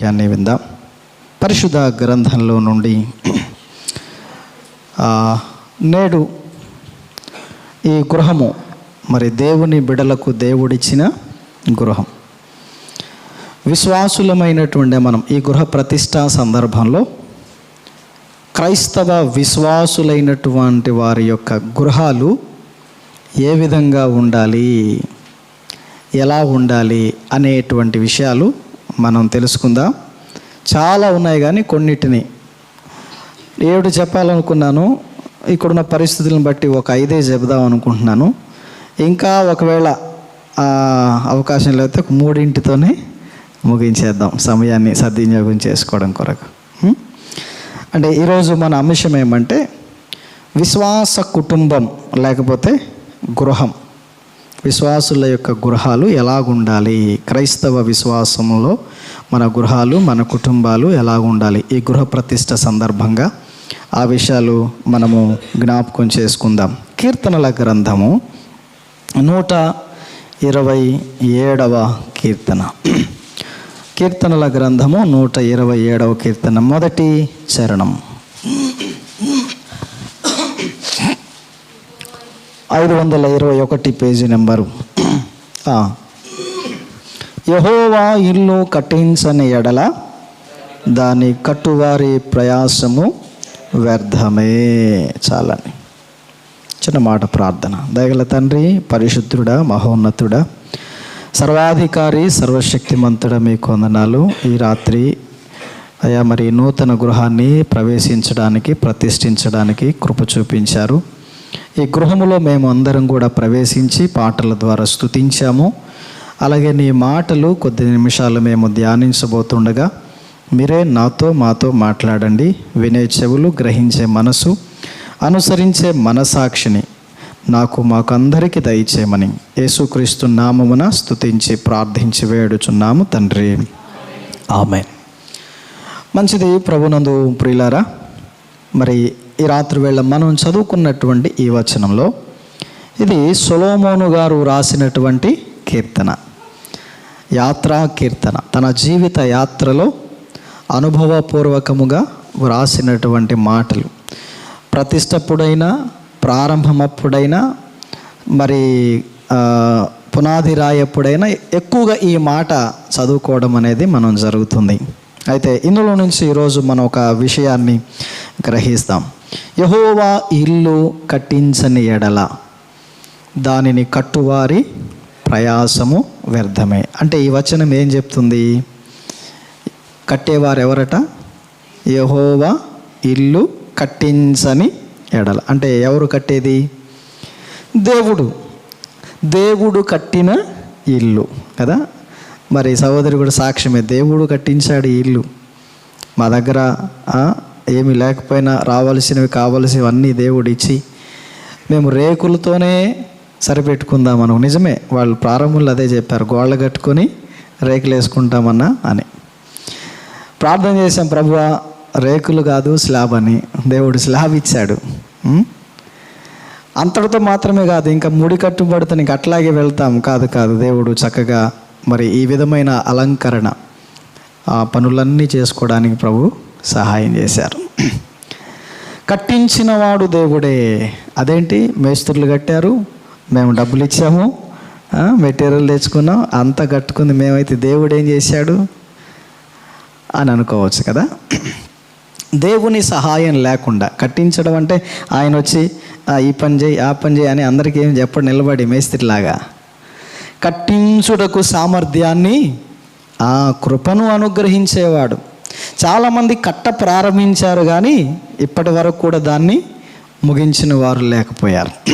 వాక్యాన్ని విందాం. పరిశుద్ధ గ్రంథంలో నుండి నేడు ఈ గృహము మరి దేవుని బిడలకు దేవుడిచ్చిన గృహం. విశ్వాసులమైనటువంటి మనం ఈ గృహ ప్రతిష్ట సందర్భంలో క్రైస్తవ విశ్వాసులైనటువంటి వారి యొక్క గృహాలు ఏ విధంగా ఉండాలి ఎలా ఉండాలి అనేటువంటి విషయాలు మనం తెలుసుకుందాం. చాలా ఉన్నాయి కానీ కొన్నిటిని. ఏడు చెప్పాలనుకున్నాను. ఇక్కడున్న పరిస్థితులను బట్టి ఒక ఐదే చెబుదాం అనుకుంటున్నాను. ఇంకా ఒకవేళ అవకాశం లేకపోతే ఒక మూడింటితోనే ముగించేద్దాం. సమయాన్ని సద్వినియోగం చేసుకోవడం కొరకు. అంటే ఈరోజు మన అంశం ఏమంటే విశ్వాస కుటుంబం లేకపోతే గృహం. విశ్వాసుల యొక్క గృహాలు ఎలాగుండాలి? క్రైస్తవ విశ్వాసంలో మన గృహాలు మన కుటుంబాలు ఎలా ఉండాలి? ఈ గృహ ప్రతిష్ట సందర్భంగా ఆ విషయాలు మనము జ్ఞాపకం చేసుకుందాం. కీర్తనల గ్రంథము నూట ఇరవై ఏడవ కీర్తన. కీర్తనల గ్రంథము నూట ఇరవై ఏడవ కీర్తన. మొదటి చరణం. ఐదు వందల ఇరవై ఒకటి పేజీ నెంబరు. యహోవా ఇల్లు కట్టించని ఎడల దాని కట్టువారి ప్రయాసము వ్యర్థమే. చాలని చిన్న మాట ప్రార్థన. దయగల తండ్రి పరిశుద్ధుడా మహోన్నతుడా సర్వాధికారి సర్వశక్తిమంతుడ మీ కొందనాలు ఈ రాత్రి అయా మరి నూతన గృహాన్ని ప్రవేశించడానికి ప్రతిష్ఠించడానికి కృప చూపించారు. ఈ గృహములో మేము అందరం కూడా ప్రవేశించి పాటల ద్వారా స్తుతించాము. అలాగే నీ మాటలు కొద్ది నిమిషాలు మేము ధ్యానించబోతుండగా మీరే నాతో మాతో మాట్లాడండి. వినే చెవులు గ్రహించే మనసు అనుసరించే మనసాక్షిని నాకు మాకందరికీ దయచేయమని యేసుక్రీస్తు నామమున స్తుతించి ప్రార్థించి వేడుచున్నాము తండ్రి. ఆమె మంచిది ప్రభునందు ప్రియులారా మరి ఈ రాత్రి వేళ మనం చదువుకున్నటువంటి ఈ వచనంలో ఇది సొలోమోను గారు రాసినటువంటి కీర్తన. యాత్రా కీర్తన. తన జీవిత యాత్రలో అనుభవపూర్వకముగా వ్రాసినటువంటి మాటలు. ప్రతిష్టప్పుడైనా ప్రారంభమప్పుడైనా మరి పునాది రాయప్పుడైనా ఎక్కువగా ఈ మాట చదువుకోవడం అనేది మనం జరుగుతుంది. అయితే ఇందులో నుంచి ఈరోజు మనం ఒక విషయాన్ని గ్రహిస్తాం. యహోవా ఇల్లు కట్టించని ఎడల దానిని కట్టువారి ప్రయాసము వ్యర్థమే. అంటే ఈ వచనం ఏం చెప్తుంది? కట్టేవారు ఎవరట యహోవా ఇల్లు కట్టించని ఎడల. అంటే ఎవరు కట్టేది? దేవుడు. దేవుడు కట్టిన ఇల్లు కదా? మరి సహోదరి కూడా సాక్ష్యమే. దేవుడు కట్టించాడు ఈ ఇల్లు. మా దగ్గర ఏమి లేకపోయినా రావాల్సినవి కావలసినవన్నీ దేవుడు ఇచ్చి మేము రేకులతోనే సరిపెట్టుకుందాం మనం నిజమే వాళ్ళు ప్రారంభంలో అదే చెప్పారు గోళ్ళ కట్టుకొని రేకులు వేసుకుంటామన్నా అని. ప్రార్థన చేశాం ప్రభు రేకులు కాదు స్లాబ్ అని. దేవుడు స్లాబ్ ఇచ్చాడు. అంతటితో మాత్రమే కాదు ఇంకా ముడి కట్టుబడితే ఇంక అట్లాగే వెళ్తాం. కాదు కాదు దేవుడు చక్కగా మరి ఈ విధమైన అలంకరణ ఆ పనులన్నీ చేసుకోవడానికి ప్రభు సహాయం చేశారు. కట్టించినవాడు దేవుడే. అదేంటి? మేస్త్రులు కట్టారు మేము డబ్బులు ఇచ్చాము మెటీరియల్ తెచ్చుకున్నాం అంతా కట్టుకుంది మేమైతే దేవుడు ఏం చేశాడు? అని అనుకోవచ్చు కదా? దేవుని సహాయం లేకుండా కట్టించడం అంటే ఆయన వచ్చి ఈ పని చేయి ఆ పని చేయి అని అందరికీ ఏం చెప్పడు నిలబడి మేస్త్రిలాగా. కట్టించుటకు సామర్థ్యాన్ని ఆ కృపను అనుగ్రహించేవాడు. చాలామంది కట్ట ప్రారంభించారు కానీ ఇప్పటి వరకు కూడా దాన్ని ముగించిన వారు లేకపోయారు.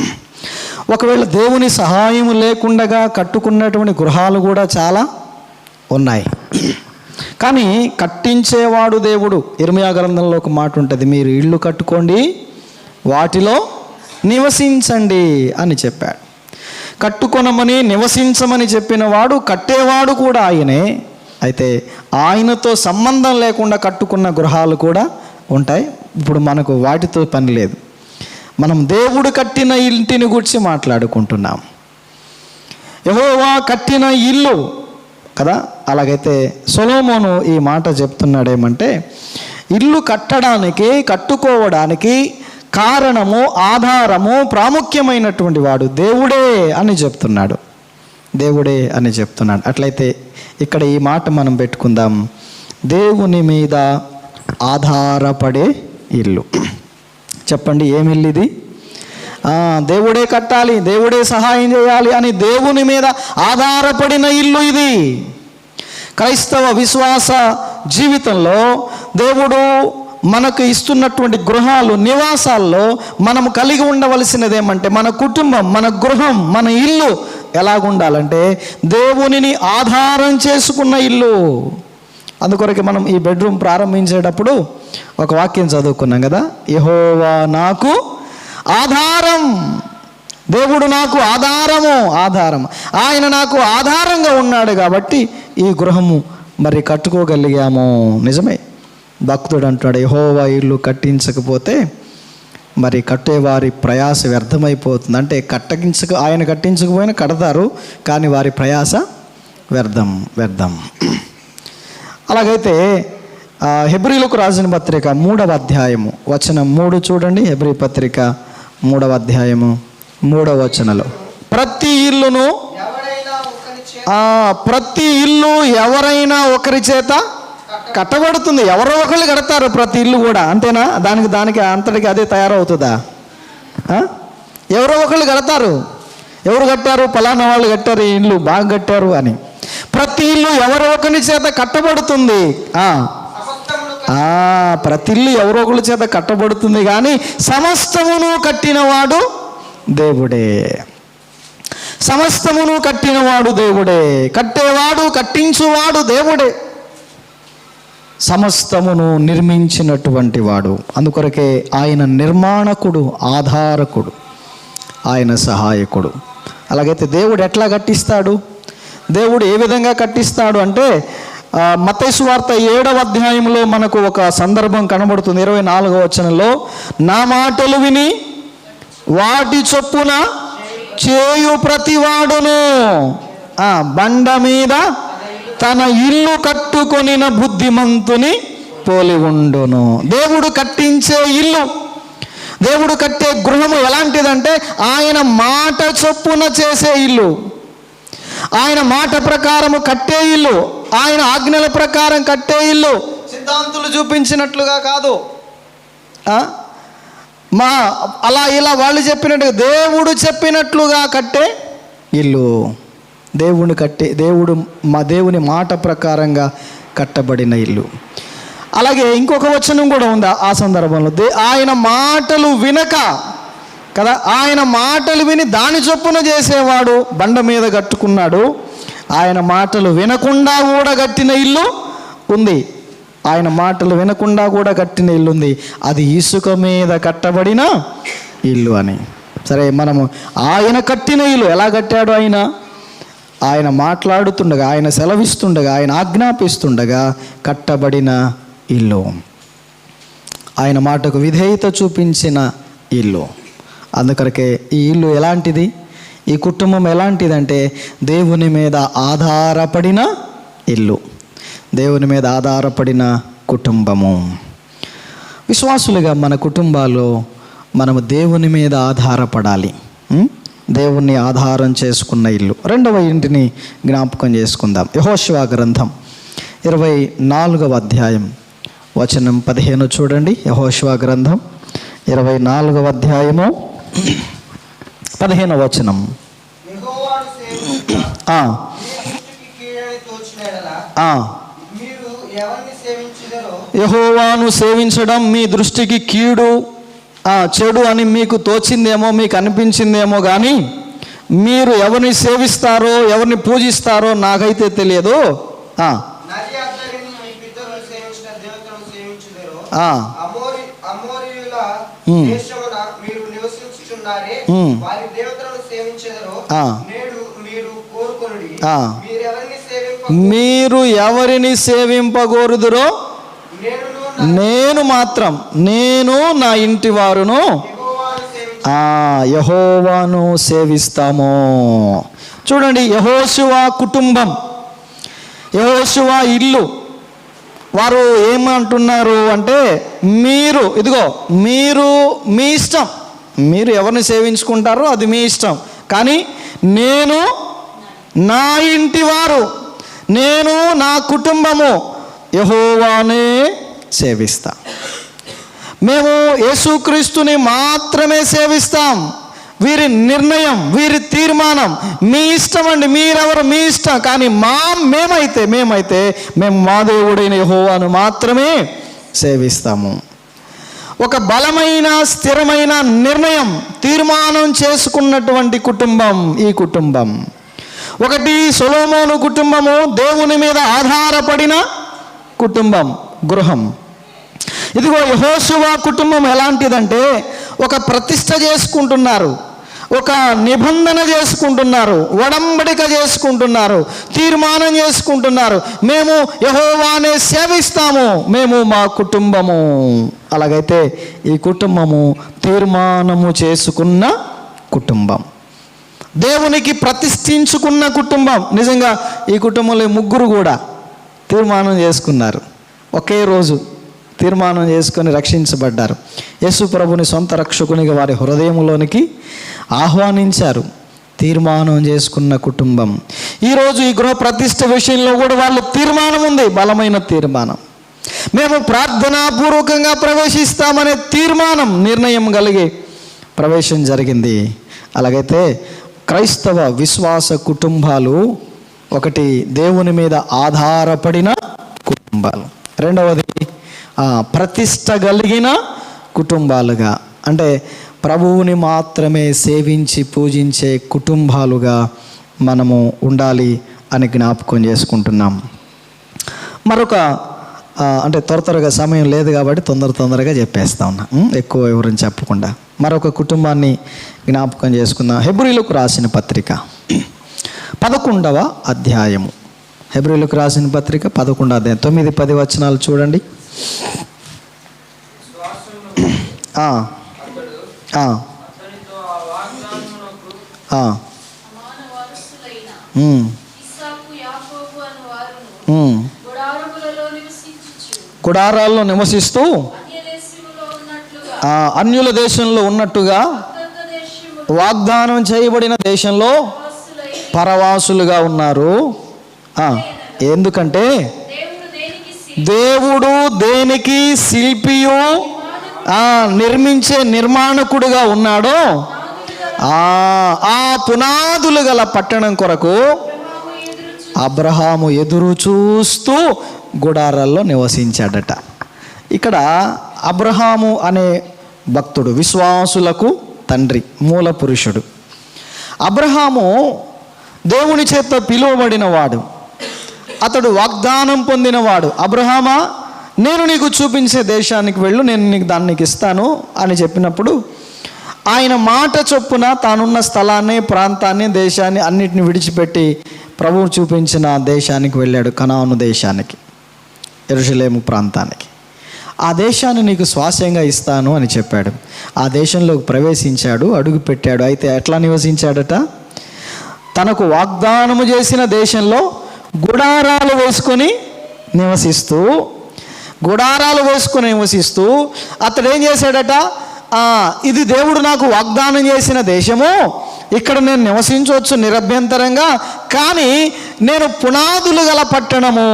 ఒకవేళ దేవుని సహాయం లేకుండగా కట్టుకున్నటువంటి గృహాలు కూడా చాలా ఉన్నాయి. కానీ కట్టించేవాడు దేవుడు. ఇర్మియా గ్రంథంలో ఒక మాట ఉంటుంది మీరు ఇల్లు కట్టుకోండి వాటిలో నివసించండి అని చెప్పాడు. కట్టుకొనమని నివసించమని చెప్పిన వాడు కట్టేవాడు కూడా ఆయనే. అయితే ఆయనతో సంబంధం లేకుండా కట్టుకున్న గృహాలు కూడా ఉంటాయి. ఇప్పుడు మనకు వాటితో పని లేదు. మనం దేవుడు కట్టిన ఇంటిని గురించి మాట్లాడుకుంటున్నాం. యహోవా కట్టిన ఇల్లు కదా? అలాగైతే సొలోమోను ఈ మాట చెప్తున్నాడేమంటే ఇల్లు కట్టడానికి కట్టుకోవడానికి కారణము ఆధారము ప్రాముఖ్యమైనటువంటి వాడు దేవుడే అని చెప్తున్నాడు. దేవుడే అని చెప్తున్నాడు. అట్లయితే ఇక్కడ ఈ మాట మనం పెట్టుకుందాం. దేవుని మీద ఆధారపడే ఇల్లు. చెప్పండి ఏమి ఇది? దేవుడే కట్టాలి దేవుడే సహాయం చేయాలి అని దేవుని మీద ఆధారపడిన ఇల్లు ఇది. క్రైస్తవ విశ్వాస జీవితంలో దేవుడు మనకు ఇస్తున్నటువంటి గృహాలు నివాసాల్లో మనం కలిగి ఉండవలసినది ఏమంటే మన కుటుంబం మన గృహం మన ఇల్లు ఎలాగుండాలంటే దేవునిని ఆధారం చేసుకున్న ఇల్లు. అందుకొరకు మనం ఈ బెడ్రూమ్ ప్రారంభించేటప్పుడు ఒక వాక్యం చదువుకున్నాం కదా యహోవా నాకు ఆధారం దేవుడు నాకు ఆధారము ఆధారం. ఆయన నాకు ఆధారంగా ఉన్నాడు కాబట్టి ఈ గృహము మరి కట్టుకోగలిగాము. నిజమే. భక్తుడు అంటాడు యహోవా ఇల్లు కట్టించకపోతే మరి కట్టేవారి ప్రయాస వ్యర్థమైపోతుంది. అంటే కట్టగించక ఆయన కట్టించకపోయినా కడతారు కానీ వారి ప్రయాస వ్యర్థం వ్యర్థం. అలాగైతే హెబ్రిలకు రాసిన పత్రిక మూడవ అధ్యాయము. వచనం మూడు చూడండి హెబ్రీ పత్రిక మూడవ అధ్యాయము మూడవ వచనలో. ప్రతి ఇల్లును ప్రతి ఇల్లు ఎవరైనా ఒకరి చేత కట్టబడుతుంది. ఎవరో ఒకళ్ళు కడతారు ప్రతి ఇల్లు కూడా. అంతేనా? దానికి దానికి అంతటికి అదే తయారవుతుందా? ఎవరో ఒకళ్ళు కడతారు. ఎవరు కట్టారు? పలానా వాళ్ళు కట్టారు ఈ ఇల్లు బాగా కట్టారు అని. ప్రతి ఇల్లు ఎవరో ఒకరి చేత కట్టబడుతుంది. ప్రతి ఇల్లు ఎవరో ఒకరి చేత కట్టబడుతుంది కానీ సమస్తమును కట్టినవాడు దేవుడే. సమస్తమును కట్టినవాడు దేవుడే. కట్టేవాడు కట్టించువాడు దేవుడే. సమస్తమును నిర్మించినటువంటి వాడు. అందుకొరకే ఆయన నిర్మాణకుడు ఆధారకుడు ఆయన సహాయకుడు. అలాగైతే దేవుడు ఎట్లా కట్టిస్తాడు? దేవుడు ఏ విధంగా కట్టిస్తాడు అంటే మతేశ్వార్త వార్త ఏడవ అధ్యాయంలో మనకు ఒక సందర్భం కనబడుతుంది. ఇరవై నాలుగవ వచనంలో నా మాటలు విని వాటి చొప్పున చేయు ప్రతివాడును. ఆ, బండ మీద తన ఇల్లు కట్టుకొనిన బుద్ధిమంతుని పోలి ఉండును. దేవుడు కట్టించే ఇల్లు దేవుడు కట్టే గృహము ఎలాంటిదంటే ఆయన మాట చొప్పున చేసే ఇల్లు. ఆయన మాట ప్రకారము కట్టే ఇల్లు ఆయన ఆజ్ఞల ప్రకారం కట్టే ఇల్లు. సిద్ధాంతులు చూపించినట్లుగా కాదు? మా అలా ఇలా వాళ్ళు చెప్పినట్టుగా దేవుడు చెప్పినట్లుగా కట్టే ఇల్లు. దేవుని కట్టే దేవుడు మా దేవుని మాట ప్రకారంగా కట్టబడిన ఇల్లు. అలాగే ఇంకొక వచనం కూడా ఉంది ఆ- సందర్భంలో? ఆయన మాటలు వినక కదా? ఆయన మాటలు విని దాని చొప్పున చేసేవాడు బండ మీద కట్టుకున్నాడు. ఆయన మాటలు వినకుండా కూడా కట్టిన ఇల్లు ఉంది. ఆయన మాటలు వినకుండా కూడా కట్టిన ఇల్లు ఉంది. అది ఇసుక మీద కట్టబడిన ఇల్లు అని. సరే మనము ఆయన కట్టిన ఇల్లు ఎలా కట్టాడు ఆయన? ఆయన మాట్లాడుతుండగా ఆయన సెలవిస్తుండగా ఆయన ఆజ్ఞాపిస్తుండగా కట్టబడిన ఇల్లు. ఆయన మాటకు విధేయత చూపించిన ఇల్లు. అందుకొరకే ఈ ఇల్లు ఎలాంటిది? ఈ కుటుంబం ఎలాంటిదంటే దేవుని మీద ఆధారపడిన ఇల్లు. దేవుని మీద ఆధారపడిన కుటుంబము. విశ్వాసులుగా మన కుటుంబాల్లో మనము దేవుని మీద ఆధారపడాలి. దేవుణ్ణి ఆధారం చేసుకున్న ఇల్లు. రెండవ ఇంటిని జ్ఞాపకం చేసుకుందాం. యహోశివా గ్రంథం ఇరవై నాలుగవ అధ్యాయం. వచనం పదిహేను చూడండి. యహోశివా గ్రంథం ఇరవై నాలుగవ అధ్యాయము పదిహేను వచనం. యెహోవాను సేవించడం మీ దృష్టికి కీడు ఆ, చెడు అని మీకు తోచిందేమో మీకు అనిపించిందేమో కానీ మీరు ఎవరిని సేవిస్తారో ఎవరిని పూజిస్తారో నాకైతే తెలియదు. ఆ, నివసించుచున్నారే ఉమ్. వారి దేవతలను సేవించెదరో? ఆ. నేడు మీరు కోరుకొనుడి. ఆ. మీరెవరిని సేవింప మీరు ఎవరిని సేవింపగోరుదురో? నేను మాత్రం. నేను నా ఇంటి వారును. యహోవాను సేవిస్తాము. చూడండి యహోశివ కుటుంబం యహోశివ ఇల్లు. వారు ఏమంటున్నారు అంటే మీరు ఇదిగో మీరు మీ ఇష్టం. మీరు ఎవరిని సేవించుకుంటారో అది మీ ఇష్టం. కానీ నేను నా ఇంటి వారు. నేను నా కుటుంబము. యహోవానే సేవిస్తా. మేము యేసుక్రీస్తుని మాత్రమే సేవిస్తాం. వీరి నిర్ణయం వీరి తీర్మానం మీ ఇష్టం అండి మీరెవరు మీ ఇష్టం. కానీ మా మేమైతే మేమైతే మేము మా దేవుడైన యహోవాను మాత్రమే సేవిస్తాము. ఒక బలమైన స్థిరమైన నిర్ణయం తీర్మానం చేసుకున్నటువంటి కుటుంబం ఈ కుటుంబం. ఒకటి సొలోమోను కుటుంబము దేవుని మీద ఆధారపడిన కుటుంబం గృహం. ఇదిగో యహోశువ కుటుంబం ఎలాంటిదంటే ఒక ప్రతిష్ట చేసుకుంటున్నారు. ఒక నిబంధన చేసుకుంటున్నారు ఒడంబడిక చేసుకుంటున్నారు తీర్మానం చేసుకుంటున్నారు. మేము యహోవానే సేవిస్తాము మేము మా కుటుంబము. అలాగైతే ఈ కుటుంబము తీర్మానము చేసుకున్న కుటుంబం. దేవునికి ప్రతిష్ఠించుకున్న కుటుంబం. నిజంగా ఈ కుటుంబంలో ముగ్గురు కూడా తీర్మానం చేసుకున్నారు. ఒకే రోజు తీర్మానం చేసుకొని రక్షించబడ్డారు. యేసు ప్రభుని సొంత రక్షకునిగా వారి హృదయంలోనికి ఆహ్వానించారు. తీర్మానం చేసుకున్న కుటుంబం. ఈరోజు ఈ గృహ ప్రతిష్ట విషయంలో కూడా వాళ్ళ తీర్మానం ఉంది. బలమైన తీర్మానం. మేము ప్రార్థనాపూర్వకంగా ప్రవేశిస్తామనే తీర్మానం నిర్ణయం కలిగి ప్రవేశం జరిగింది. అలాగైతే క్రైస్తవ విశ్వాస కుటుంబాలు ఒకటి దేవుని మీద ఆధారపడిన కుటుంబాలు. రెండవది ప్రతిష్ట కలిగిన కుటుంబాలుగా. అంటే ప్రభువుని మాత్రమే సేవించి పూజించే కుటుంబాలుగా మనము ఉండాలి అని జ్ఞాపకం చేసుకుంటున్నాం. మరొక అంటే త్వర త్వరగా సమయం లేదు కాబట్టి తొందర తొందరగా చెప్పేస్తా ఉన్నా. ఎక్కువ వివరం చెప్పకుండా. మరొక కుటుంబాన్ని జ్ఞాపకం చేసుకుందాం. హెబ్రిలకు రాసిన పత్రిక పదకొండవ అధ్యాయము. హెబ్రిలకు రాసిన పత్రిక పదకొండవ అధ్యాయం. తొమ్మిది పది వచనాలు చూడండి. గుడారాల్లో నివసిస్తూ అన్యుల దేశంలో ఉన్నట్టుగా వాగ్దానం చేయబడిన దేశంలో పరవాసులుగా ఉన్నారు. ఎందుకంటే దేవుడు దేనికి శిల్పియు నిర్మించే నిర్మాణకుడుగా ఉన్నాడో ఆ ఆ పునాదులు గల పట్టణం కొరకు అబ్రహాము ఎదురు చూస్తూ గుడారాల్లో నివసించాడట. ఇక్కడ అబ్రహాము అనే భక్తుడు విశ్వాసులకు తండ్రి మూల పురుషుడు అబ్రహాము దేవుని చేత పిలువబడినవాడు అతడు వాగ్దానం పొందినవాడు. అబ్రహామా నేను నీకు చూపించే దేశానికి వెళ్ళు నేను నీకు దాన్ని నీకు ఇస్తాను అని చెప్పినప్పుడు ఆయన మాట చొప్పున తానున్న స్థలాన్ని ప్రాంతాన్ని దేశాన్ని అన్నిటిని విడిచిపెట్టి ప్రభువు చూపించిన దేశానికి వెళ్ళాడు కనాను దేశానికి ఎరుషలేము ప్రాంతానికి. ఆ దేశాన్ని నీకు స్వాస్యంగా ఇస్తాను అని చెప్పాడు. ఆ దేశంలోకి ప్రవేశించాడు అడుగు పెట్టాడు. అయితే ఎట్లా నివసించాడట? తనకు వాగ్దానము చేసిన దేశంలో గుడారాలు వేసుకొని నివసిస్తూ గుడారాలు వేసుకొని నివసిస్తూ అతడు ఏం చేశాడట? ఇది దేవుడు నాకు వాగ్దానం చేసిన దేశము. ఇక్కడ నేను నివసించవచ్చు నిరభ్యంతరంగా కానీ నేను పునాదులు గల పట్టణము.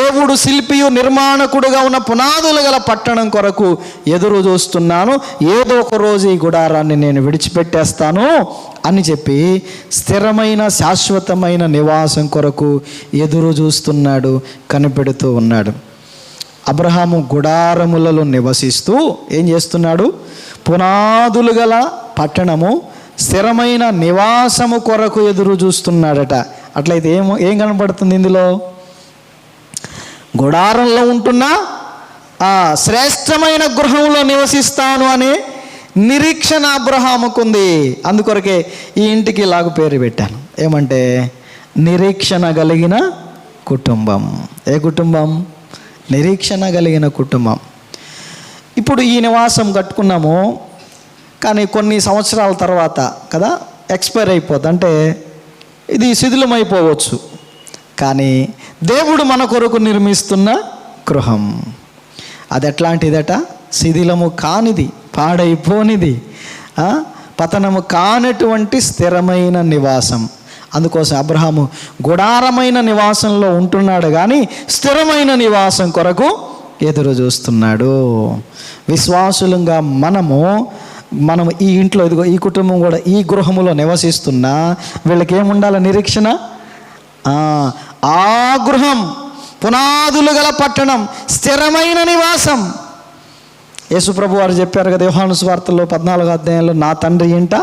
దేవుడు శిల్పియు నిర్మాణకుడుగా ఉన్న పునాదులు గల పట్టణం కొరకు ఎదురు చూస్తున్నాను. ఏదో ఒక రోజు ఈ గుడారాన్ని నేను విడిచిపెట్టేస్తాను. అని చెప్పి స్థిరమైన శాశ్వతమైన నివాసం కొరకు ఎదురు చూస్తున్నాడు కనిపెడుతూ ఉన్నాడు. అబ్రహాము గుడారములలో నివసిస్తూ ఏం చేస్తున్నాడు? పునాదులు గల పట్టణము స్థిరమైన నివాసము కొరకు ఎదురు చూస్తున్నాడట. అట్లయితే ఏం ఏం కనపడుతుంది ఇందులో? గుడారంలో ఉంటున్నా ఆ శ్రేష్టమైన గృహంలో నివసిస్తాను అనే నిరీక్షణ అబ్రహాముకుంది. అందుకొరకే ఈ ఇంటికి ఇలాగ పేరు పెట్టాను. ఏమంటే నిరీక్షణ కలిగిన కుటుంబం. ఏ కుటుంబం? నిరీక్షణ కలిగిన కుటుంబం. ఇప్పుడు ఈ నివాసం కట్టుకున్నాము కానీ కొన్ని సంవత్సరాల తర్వాత కదా ఎక్స్పైర్ అయిపోద్ది. అంటే ఇది శిథిలమైపోవచ్చు. కానీ దేవుడు మన కొరకు నిర్మిస్తున్న గృహం. అది ఎట్లాంటిదట శిథిలము కానిది. పాడైపోనిది. పతనము కానటువంటి స్థిరమైన నివాసం. అందుకోసం అబ్రహాము గుడారమైన నివాసంలో ఉంటున్నాడు కానీ స్థిరమైన నివాసం కొరకు ఎదురు చూస్తున్నాడు. విశ్వాసులంగా మనము మనం ఈ ఇంట్లో ఇదిగో ఈ కుటుంబం కూడా ఈ గృహములో నివసిస్తున్నా వీళ్ళకి ఏముండాల నిరీక్షణ? ఆ గృహం పునాదులు గల పట్టణం స్థిరమైన నివాసం. యేసుప్రభు వారు చెప్పారు కదా యోహాను స్వార్థలో పద్నాలుగు అధ్యాయంలో నా తండ్రి ఇంట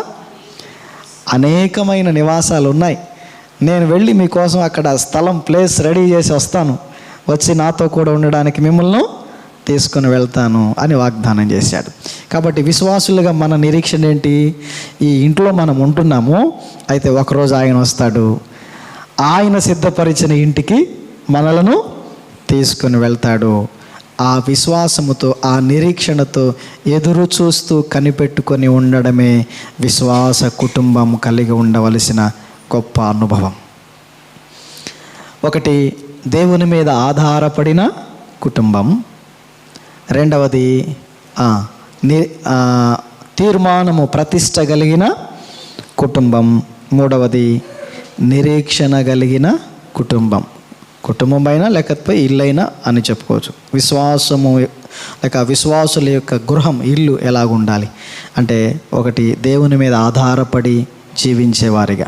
అనేకమైన నివాసాలు ఉన్నాయి నేను వెళ్ళి మీకోసం అక్కడ స్థలం ప్లేస్ రెడీ చేసి వస్తాను. వచ్చి నాతో కూడా ఉండడానికి మిమ్మల్ని తీసుకుని వెళ్తాను అని వాగ్దానం చేశాడు. కాబట్టి విశ్వాసులుగా మన నిరీక్షణ ఏంటి? ఈ ఇంట్లో మనం ఉంటున్నాము అయితే ఒకరోజు ఆయన వస్తాడు. ఆయన సిద్ధపరిచిన ఇంటికి మనలను తీసుకుని వెళ్తాడు. ఆ విశ్వాసముతో ఆ నిరీక్షణతో ఎదురు చూస్తూ కనిపెట్టుకొని ఉండడమే విశ్వాస కుటుంబం కలిగి ఉండవలసిన గొప్ప అనుభవం. ఒకటి దేవుని మీద ఆధారపడిన కుటుంబం. రెండవది ని తీర్మానము ప్రతిష్ట కలిగిన కుటుంబం. మూడవది నిరీక్షణ కలిగిన కుటుంబం. కుటుంబం అయినా లేకపోతే ఇల్లైనా అని చెప్పుకోవచ్చు. విశ్వాసము లేక విశ్వాసుల యొక్క గృహం ఇల్లు ఎలాగుండాలి? అంటే ఒకటి దేవుని మీద ఆధారపడి జీవించేవారిగా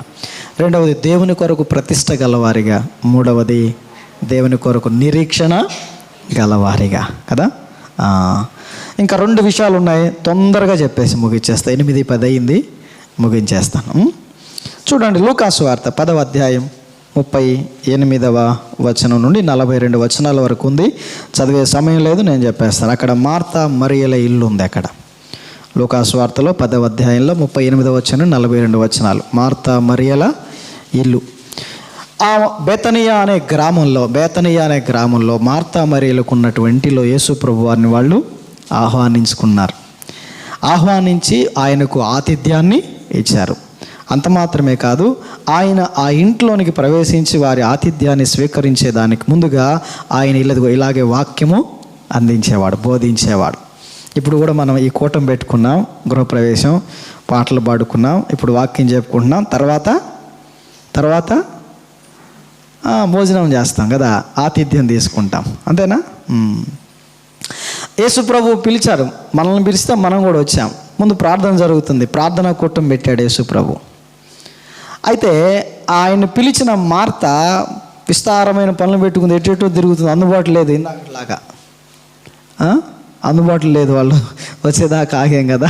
రెండవది దేవుని కొరకు ప్రతిష్ట గలవారిగా. మూడవది దేవుని కొరకు నిరీక్షణ గలవారిగా. కదా? ఇంకా రెండు విషయాలు ఉన్నాయి తొందరగా చెప్పేసి ముగించేస్తా. ఎనిమిది పది అయింది ముగించేస్తాను చూడండి లూకాసు వార్త పదవ అధ్యాయం. ముప్పై ఎనిమిదవ వచనం నుండి నలభై రెండు వచనాల వరకు ఉంది. చదివే సమయం లేదు నేను చెప్పేస్తాను. అక్కడ మార్త మరియల ఇల్లు ఉంది అక్కడ. లోకాస్వార్తలో పదవ అధ్యాయంలో ముప్పై ఎనిమిదవ వచనం నలభై రెండు వచనాలు. మార్త మరియల ఇల్లు. ఆ బేతనియా అనే గ్రామంలో బేతనియా అనే గ్రామంలో మార్తా మరియలకు ఉన్నటువంటిలో యేసు ప్రభు వారిని వాళ్ళు ఆహ్వానించుకున్నారు. ఆహ్వానించి ఆయనకు ఆతిథ్యాన్ని ఇచ్చారు. అంత మాత్రమే కాదు ఆయన ఆ ఇంట్లోనికి ప్రవేశించి వారి ఆతిథ్యాన్ని స్వీకరించేదానికి ముందుగా ఆయన ఇల్లదిగో ఇలాగే వాక్యము అందించేవాడు బోధించేవాడు. ఇప్పుడు కూడా మనం ఈ కూటం పెట్టుకున్నాం గృహప్రవేశం పాటలు పాడుకున్నాం ఇప్పుడు వాక్యం చెప్పుకుంటున్నాం తర్వాత తర్వాత భోజనం చేస్తాం కదా ఆతిథ్యం తీసుకుంటాం. అంతేనా? యేసు ప్రభు పిలిచారు మనల్ని పిలిస్తే మనం కూడా వచ్చాం. ముందు ప్రార్థన జరుగుతుంది ప్రార్థన కూటం పెట్టాడు యేసు ప్రభు అయితే ఆయన పిలిచిన మార్త విస్తారమైన పనులు పెట్టుకుంది ఎటు తిరుగుతుంది అందుబాటులో లేదు ఇందాకలాగా అందుబాటు అందుబాటులో లేదు వాళ్ళు వచ్చేదాకా ఆగాం కదా.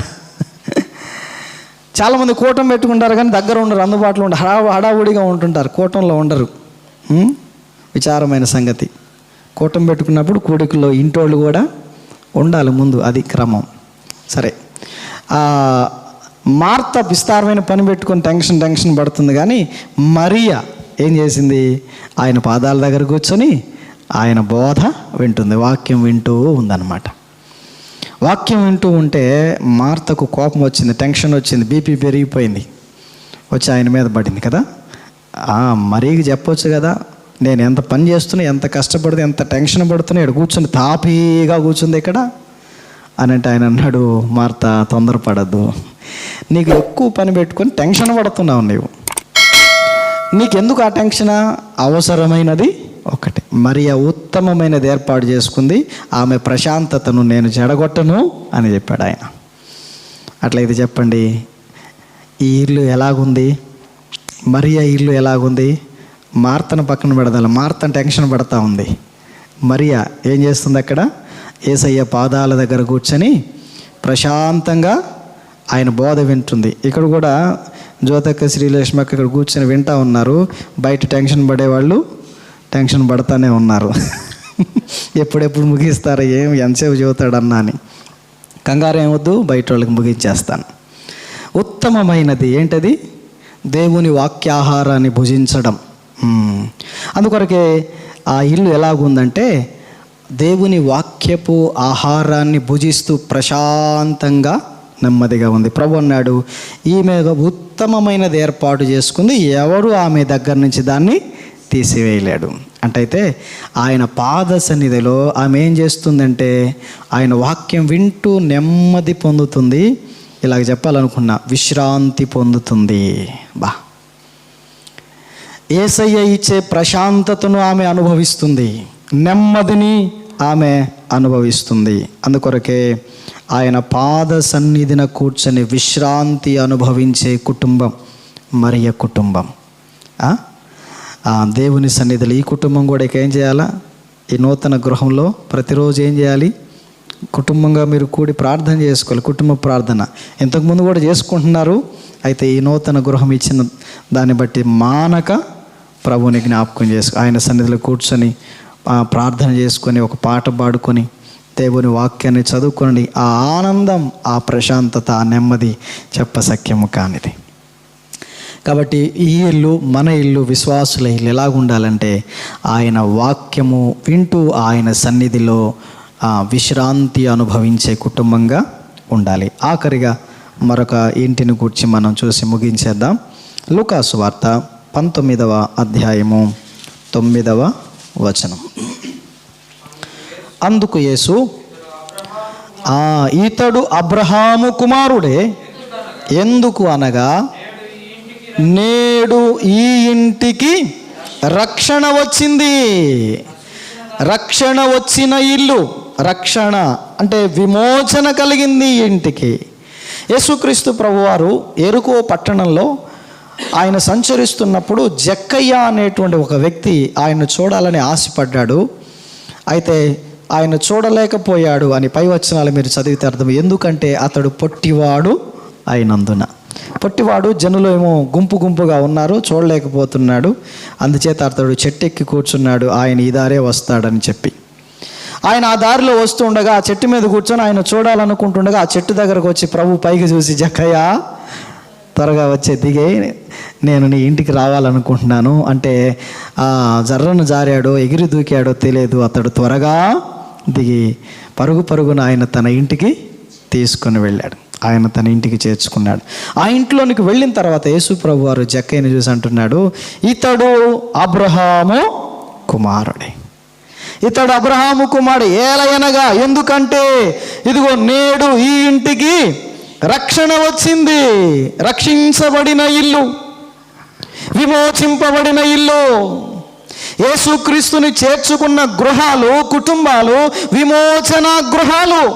చాలామంది కూటం పెట్టుకుంటారు కానీ దగ్గర ఉండరు అందుబాటులో ఉండరు హడా హడావుడిగా ఉంటుంటారు కూటంలో ఉండరు. విచారమైన సంగతి. కూటం పెట్టుకున్నప్పుడు కూడికలో ఇంటోళ్ళు కూడా ఉండాలి ముందు అది క్రమం. సరే. మార్త విస్తారమైన పని పెట్టుకొని టెన్షన్ టెన్షన్ పడుతుంది కానీ మరియా ఏం చేసింది? ఆయన పాదాల దగ్గర కూర్చొని ఆయన బోధ వింటుంది. వాక్యం వింటూ ఉందన్నమాట. వాక్యం వింటూ ఉంటే మార్తకు కోపం వచ్చింది టెన్షన్ వచ్చింది బీపీ పెరిగిపోయింది. వచ్చి ఆయన మీద పడింది కదా? ఆ, మరీకి చెప్పొచ్చు కదా? నేను ఎంత పని చేస్తున్నా ఎంత కష్టపడుతూ ఎంత టెన్షన్ పడుతున్నా ఇక్కడ కూర్చుని తాపీగా కూర్చుంది ఇక్కడ. అని అంటే ఆయన అన్నాడు మార్త తొందరపడద్దు. నీకు ఎక్కువ పని పెట్టుకొని టెన్షన్ పడుతున్నావు నీవు. నీకెందుకు ఆ టెన్షన్? అవసరమైనది ఒకటి. మరి ఆ ఉత్తమమైనది ఏర్పాటు చేసుకుంది. ఆమె ప్రశాంతతను నేను జడగొట్టను అని చెప్పాడు ఆయన. అట్లయితే చెప్పండి. ఈ ఇల్లు ఎలాగుంది? మరి ఆ ఇల్లు ఎలాగుంది? మార్తను పక్కన పెడదాలి మార్తను టెన్షన్ పడతా ఉంది. మరియా ఏం చేస్తుంది అక్కడ? ఏసయ్య పాదాల దగ్గర కూర్చొని ప్రశాంతంగా ఆయన బోధ వింటుంది. ఇక్కడ కూడా జ్యోతక్క శ్రీలక్ష్మక్క ఇక్కడ కూర్చొని వింటా ఉన్నారు. బయట టెన్షన్ పడేవాళ్ళు టెన్షన్ పడతానే ఉన్నారు. ఎప్పుడెప్పుడు ముగిస్తారో ఏం ఎంతసేపు చెబుతాడన్నా అని. కంగారు ఏమొద్దు బయట వాళ్ళకి ముగించేస్తాను. ఉత్తమమైనది ఏంటది? దేవుని వాక్యాహారాన్ని భుజించడం. అందుకొరకే ఆ ఇల్లు ఎలాగుందంటే దేవుని వాక్యపు ఆహారాన్ని భుజిస్తూ ప్రశాంతంగా నెమ్మదిగా ఉంది. ప్రభు అన్నాడు ఈమె ఉత్తమమైనది ఏర్పాటు చేసుకుంది. ఎవరు ఆమె దగ్గర నుంచి దాన్ని తీసివేయలేడు. అంటే అయితే ఆయన పాద సన్నిధిలో ఆమె ఏం చేస్తుందంటే ఆయన వాక్యం వింటూ నెమ్మది పొందుతుంది. ఇలాగ చెప్పాలనుకున్నా విశ్రాంతి పొందుతుంది. బా. ఏసయ్య ఇచ్చే ప్రశాంతతను ఆమె అనుభవిస్తుంది. నెమ్మదిని ఆమె అనుభవిస్తుంది. అందుకొరకే ఆయన పాద సన్నిధిన కూర్చొని విశ్రాంతి అనుభవించే కుటుంబం మరియ కుటుంబం. దేవుని సన్నిధిలో ఈ కుటుంబం కూడా ఇక ఏం చేయాలా? ఈ నూతన గృహంలో ప్రతిరోజు ఏం చేయాలి? కుటుంబంగా మీరు కూడి ప్రార్థన చేసుకోవాలి. కుటుంబ ప్రార్థన. ఇంతకుముందు కూడా చేసుకుంటున్నారు. అయితే ఈ నూతన గృహం ఇచ్చిన దాన్ని బట్టి మానక ప్రభుని జ్ఞాపకం చేసుకో ఆయన సన్నిధిలో కూర్చొని ప్రార్థన చేసుకొని ఒక పాట పాడుకొని దేవుని వాక్యాన్ని చదువుకొని ఆ ఆనందం ఆ ప్రశాంతత ఆ నెమ్మది చెప్పసఖ్యము కానిది. కాబట్టి ఈ ఇల్లు మన ఇల్లు విశ్వాసుల ఇల్లు ఎలాగుండాలంటే ఆయన వాక్యము వింటూ ఆయన సన్నిధిలో విశ్రాంతి అనుభవించే కుటుంబంగా ఉండాలి. ఆఖరిగా మరొక ఇంటిని గురించి మనం చూసి ముగించేద్దాం. లుకాసు వార్త పంతొమ్మిదవ అధ్యాయము తొమ్మిదవ వచనం. అందుకు యేసు ఇతడు అబ్రహాము కుమారుడే ఎందుకు అనగా నేడు ఈ ఇంటికి రక్షణ వచ్చింది. రక్షణ వచ్చిన ఇల్లు రక్షణ అంటే విమోచన కలిగింది ఇంటికి. యేసుక్రీస్తు ప్రభువారు ఎరుకో పట్టణంలో ఆయన సంచరిస్తున్నప్పుడు జక్కయ్య అనేటువంటి ఒక వ్యక్తి ఆయన్ను చూడాలని ఆశపడ్డాడు. అయితే ఆయన చూడలేకపోయాడు అని పై వచనాలు మీరు చదివితే అర్థం. ఎందుకంటే అతడు పొట్టివాడు అయినందున. పొట్టివాడు జనులు ఏమో గుంపు గుంపుగా ఉన్నారు చూడలేకపోతున్నాడు. అందుచేత అతడు చెట్టెక్కి కూర్చున్నాడు ఆయన ఈ దారే వస్తాడని చెప్పి. ఆయన ఆ దారిలో వస్తూ ఉండగా ఆ చెట్టు మీద కూర్చొని ఆయన చూడాలనుకుంటుండగా ఆ చెట్టు దగ్గరకు వచ్చి ప్రభు పైకి చూసి జక్కయ్య త్వరగా వచ్చే దిగే నేను నీ ఇంటికి రావాలనుకుంటున్నాను. అంటే ఆ జర్రను జారాడో ఎగిరి దూకాడో తెలియదు. అతడు త్వరగా దిగి పరుగు పరుగున ఆయన తన ఇంటికి తీసుకొని వెళ్ళాడు. ఆయన తన ఇంటికి చేర్చుకున్నాడు. ఆ ఇంట్లోనికి వెళ్ళిన తర్వాత యేసు ప్రభు వారు జక్కయ్యని చూసి అంటున్నాడు ఇతడు అబ్రహాము కుమారుడే. ఇతడు అబ్రహాము కుమారుడు. ఏలయనగా ఎందుకంటే ఇదిగో నేడు ఈ ఇంటికి రక్షణ వచ్చింది. రక్షించబడిన ఇల్లు. విమోచింపబడిన ఇల్లు. యేసుక్రీస్తుని చేర్చుకున్న గృహాలు కుటుంబాలు విమోచన గృహాలు.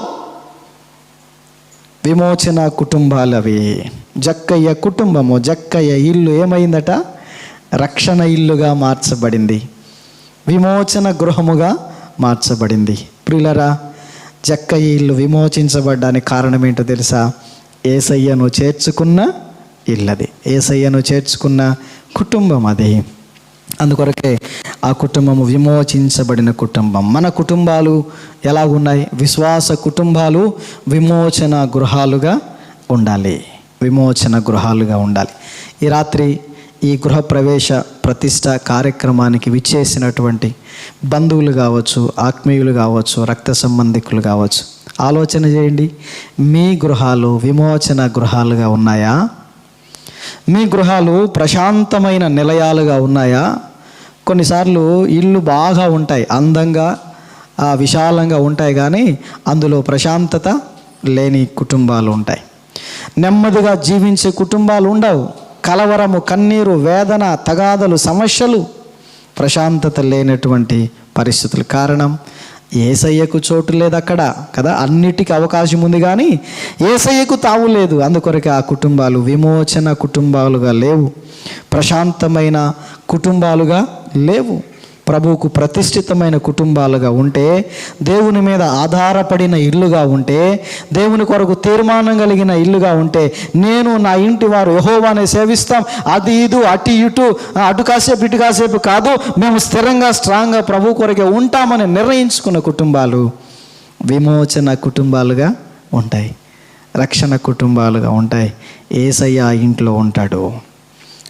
విమోచన కుటుంబాలు అవి. జక్కయ్య కుటుంబము జక్కయ్య ఇల్లు ఏమైందట? రక్షణ ఇల్లుగా మార్చబడింది. విమోచన గృహముగా మార్చబడింది. ప్రిలరా జక్కయ్య ఇల్లు విమోచించబడ్డానికి కారణం ఏంటో తెలుసా? ఏసయ్యను చేర్చుకున్న ఇల్లది. ఏసయ్యను చేర్చుకున్న కుటుంబం అది. అందుకొరకే ఆ కుటుంబము విమోచించబడిన కుటుంబం. మన కుటుంబాలు ఎలాగున్నాయి విశ్వాస కుటుంబాలు విమోచన గృహాలుగా ఉండాలి. విమోచన గృహాలుగా ఉండాలి. ఈ రాత్రి ఈ గృహప్రవేశ ప్రతిష్ట కార్యక్రమానికి విచ్చేసినటువంటి బంధువులు కావచ్చు ఆత్మీయులు కావచ్చు రక్త సంబంధికులు కావచ్చు ఆలోచన చేయండి. మీ గృహాలు విమోచన గృహాలుగా ఉన్నాయా? మీ గృహాలు ప్రశాంతమైన నిలయాలుగా ఉన్నాయా? కొన్నిసార్లు ఇల్లు బాగా ఉంటాయి అందంగా విశాలంగా ఉంటాయి కానీ అందులో ప్రశాంతత లేని కుటుంబాలు ఉంటాయి. నెమ్మదిగా జీవించే కుటుంబాలు ఉండవు. కలవరము కన్నీరు వేదన తగాదలు సమస్యలు ప్రశాంతత లేనటువంటి పరిస్థితులు కారణం. ఏసయ్యకు చోటు లేదు అక్కడ కదా? అన్నిటికీ అవకాశం ఉంది కానీ ఏసయ్యకు తావు లేదు. అందుకొరకే ఆ కుటుంబాలు విమోచన కుటుంబాలుగా లేవు. ప్రశాంతమైన కుటుంబాలుగా లేవు. ప్రభువుకు ప్రతిష్ఠితమైన కుటుంబాలుగా ఉంటే దేవుని మీద ఆధారపడిన ఇల్లుగా ఉంటే దేవుని కొరకు తీర్మానం కలిగిన ఇల్లుగా ఉంటే నేను నా ఇంటి వారు యహోవాని సేవిస్తాం. అది ఇది అటు ఇటు అటు కాసేపు ఇటు కాసేపు కాదు మేము స్థిరంగా స్ట్రాంగ్గా ప్రభు కొరకే ఉంటామని నిర్ణయించుకున్న కుటుంబాలు విమోచన కుటుంబాలుగా ఉంటాయి. రక్షణ కుటుంబాలుగా ఉంటాయి. ఏసయ్య ఇంట్లో ఉంటాడు.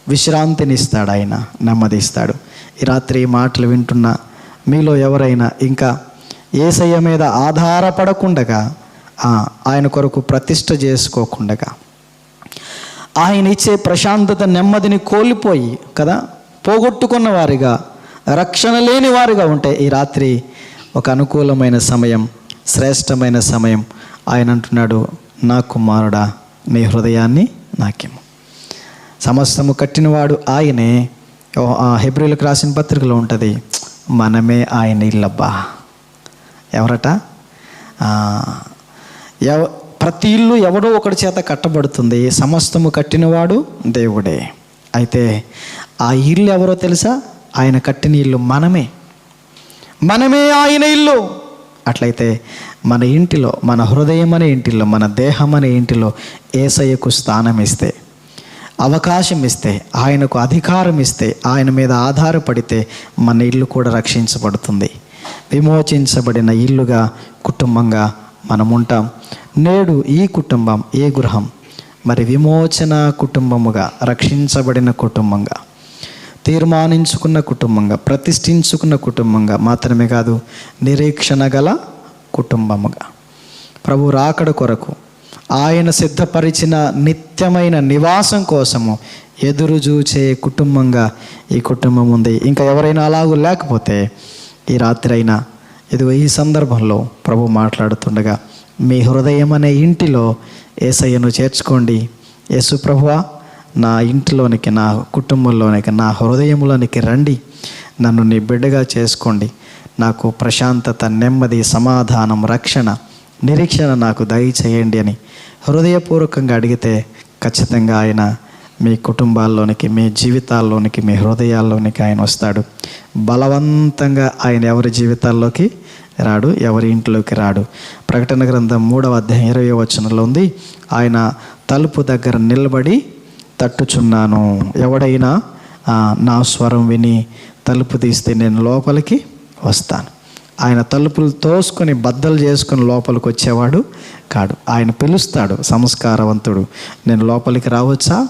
విశ్రాంతినిస్తాడు ఆయన నెమ్మదిస్తాడు. ఈ రాత్రి ఈ మాటలు వింటున్న మీలో ఎవరైనా ఇంకా ఏసయ్య మీద ఆధారపడకుండగా ఆయన కొరకు ప్రతిష్ట చేసుకోకుండగా ఆయన ఇచ్చే ప్రశాంతత నెమ్మదిని కోల్పోయి కదా పోగొట్టుకున్న వారిగా రక్షణ లేని వారిగా ఉంటే ఈ రాత్రి ఒక అనుకూలమైన సమయం శ్రేష్టమైన సమయం. ఆయన అంటున్నాడు నా కుమారుడా నీ హృదయాన్ని నాకేమో సమస్తము కట్టినవాడు ఆయనే హెబ్రిలకు రాసిన పత్రికలో ఉంటుంది మనమే ఆయన ఇల్లబ్బా. ఎవరట? ఎవ ప్రతి ఇల్లు ఎవడో ఒకటి చేత కట్టబడుతుంది సమస్తము కట్టినవాడు దేవుడే. అయితే ఆ ఇల్లు ఎవరో తెలుసా? ఆయన కట్టిన ఇల్లు మనమే. మనమే ఆయన ఇల్లు. అట్లయితే మన ఇంటిలో మన హృదయం అనే ఇంటిలో మన దేహం అనే ఇంటిలో ఏసయ్యకు స్థానం ఇస్తే అవకాశం ఇస్తే ఆయనకు అధికారం ఇస్తే ఆయన మీద ఆధారపడితే మన ఇల్లు కూడా రక్షించబడుతుంది. విమోచించబడిన ఇల్లుగా కుటుంబంగా మనం ఉంటాం నేడు ఈ కుటుంబం ఏ గృహం? మరి విమోచన కుటుంబముగా రక్షించబడిన కుటుంబంగా తీర్మానించుకున్న కుటుంబంగా ప్రతిష్ఠించుకున్న కుటుంబంగా మాత్రమే కాదు నిరీక్షణ గల కుటుంబముగా. ప్రభు రాకడ కొరకు ఆయన సిద్ధపరిచిన నిత్యమైన నివాసం కోసము ఎదురు చూచే కుటుంబంగా ఈ కుటుంబం ఉంది. ఇంకా ఎవరైనా అలాగూ లేకపోతే ఈ రాత్రి అయినా ఇదిగో ఈ సందర్భంలో ప్రభు మాట్లాడుతుండగా మీ హృదయం అనే ఇంటిలో ఏసయ్యను చేర్చుకోండి. యేసు ప్రభువా నా ఇంటిలోనికి నా కుటుంబంలోనికి నా హృదయంలోనికి రండి. నన్ను నీ బిడ్డగా చేసుకోండి. నాకు ప్రశాంతత నెమ్మది సమాధానం రక్షణ నిరీక్షణ నాకు దయచేయండి అని హృదయపూర్వకంగా అడిగితే ఖచ్చితంగా ఆయన మీ కుటుంబాల్లోనికి మీ జీవితాల్లోనికి మీ హృదయాల్లోనికి ఆయన వస్తాడు. బలవంతంగా ఆయన ఎవరి జీవితాల్లోకి రాడు ఎవరి ఇంట్లోకి రాడు. ప్రకటన గ్రంథం మూడవ అధ్యాయం ఇరవై వచనంలో ఉంది ఆయన తలుపు దగ్గర నిలబడి తట్టుచున్నాను. ఎవడైనా నా స్వరం విని తలుపు తీస్తే నేను లోపలికి వస్తాను. ఆయన తలుపులు తోసుకొని బద్దలు చేసుకుని లోపలికి వచ్చేవాడు కాడు. ఆయన పిలుస్తాడు సంస్కారవంతుడు నేను లోపలికి రావచ్చా?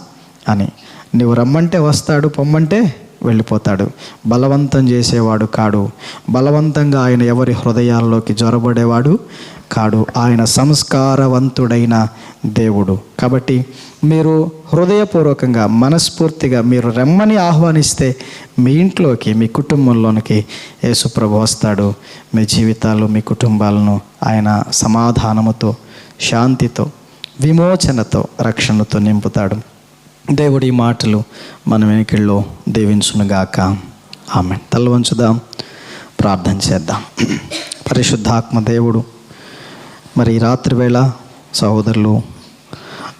అని. నువ్వు రమ్మంటే వస్తాడు పొమ్మంటే వెళ్ళిపోతాడు. బలవంతం చేసేవాడు కాడు. బలవంతంగా ఆయన ఎవరి హృదయాల్లోకి జ్వరబడేవాడు కాడు. ఆయన సంస్కారవంతుడైన దేవుడు. కాబట్టి మీరు హృదయపూర్వకంగా మనస్ఫూర్తిగా మీరు రెమ్మని ఆహ్వానిస్తే మీ ఇంట్లోకి మీ కుటుంబంలోనికి యేసుప్రభు వస్తాడు. మీ జీవితాలు మీ కుటుంబాలను ఆయన సమాధానముతో శాంతితో విమోచనతో రక్షణతో నింపుతాడు. దేవుడి మాటలు మన వెనుకల్లో దీవించునుగాక. ఆమె తలవంచుదాం. ప్రార్థన చేద్దాం. పరిశుద్ధాత్మ దేవుడు మరి రాత్రివేళ రాత్రి వేళ సహోదరులు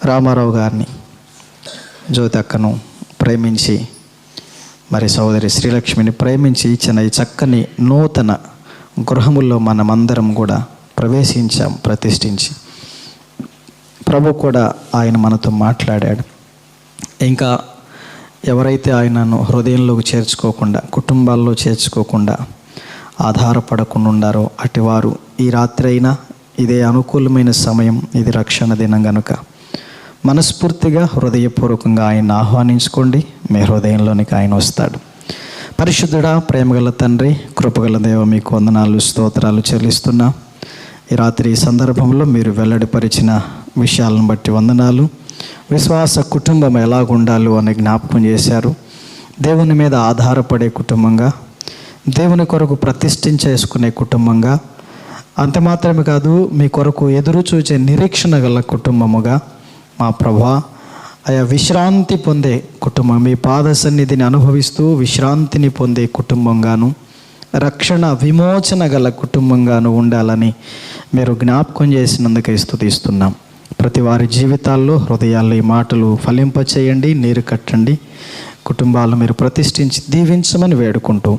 రామారావు గారిని జ్యోతి అక్కను ప్రేమించి మరి సహోదరి శ్రీలక్ష్మిని ప్రేమించి ఇచ్చిన ఈ చక్కని నూతన గృహముల్లో మనమందరం కూడా ప్రవేశించాం ప్రతిష్ఠించి. ప్రభు కూడా ఆయన మనతో మాట్లాడాడు. ఇంకా ఎవరైతే ఆయనను హృదయంలోకి చేర్చుకోకుండా కుటుంబాల్లో చేర్చుకోకుండా ఆధారపడకుండా ఉండారో అటివారు ఈ రాత్రి అయినా ఇదే అనుకూలమైన సమయం ఇది రక్షణ దినం గనుక. మనస్ఫూర్తిగా హృదయపూర్వకంగా ఆయన ఆహ్వానించుకోండి. మీ హృదయంలోనికి ఆయన వస్తాడు. పరిశుద్ధుడా ప్రేమగల తండ్రి కృపగల దేవ మీకు వందనాలు స్తోత్రాలు చెల్లిస్తున్నా. ఈ రాత్రి సందర్భంలో మీరు వెల్లడిపరిచిన విషయాలను బట్టి వందనాలు. విశ్వాస కుటుంబం ఎలాగుండాలో అని జ్ఞాపకం చేశారు. దేవుని మీద ఆధారపడే కుటుంబంగా దేవుని కొరకు ప్రతిష్ఠించేసుకునే కుటుంబంగా అంత మాత్రమే కాదు మీ కొరకు ఎదురు చూచే నిరీక్షణ గల కుటుంబముగా మా ప్రభా ఆయా విశ్రాంతి పొందే కుటుంబం మీ పాద సన్నిధిని అనుభవిస్తూ విశ్రాంతిని పొందే కుటుంబంగాను రక్షణ విమోచన గల కుటుంబంగాను ఉండాలని మీరు జ్ఞాపకం చేసినందుకే స్థుతిస్తున్నాం ప్రతి వారి జీవితాల్లో హృదయాల్లో ఈ మాటలు ఫలింపచేయండి నీరు కట్టండి. కుటుంబాలు మీరు ప్రతిష్ఠించి దీవించమని వేడుకుంటూ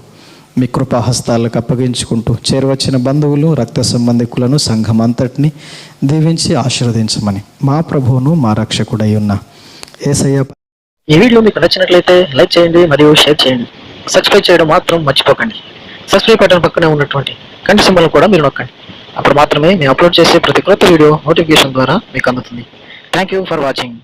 మీ కృపాహస్తాలకు అప్పగించుకుంటూ చేరువచ్చిన బంధువులు రక్త సంబంధికులను సంఘం అంతటిని దీవించి ఆశీర్వదించమని మా ప్రభువును మా రక్షకుడై ఉన్న ఏసయ్య ఈ వీడియో మీకు నచ్చినట్లయితే లైక్ చేయండి మరియు షేర్ చేయండి. సబ్స్క్రైబ్ చేయడం మాత్రం మర్చిపోకండి. సబ్స్క్రైబ్ బటన్ పక్కనే ఉన్నటువంటి కంటి సింబల్ కూడా మీరు నొక్కండి. అప్పుడు మాత్రమే మేము అప్లోడ్ చేసే ప్రతి క్రొత్త వీడియో నోటిఫికేషన్ ద్వారా మీకు అందుతుంది. Thank you for watching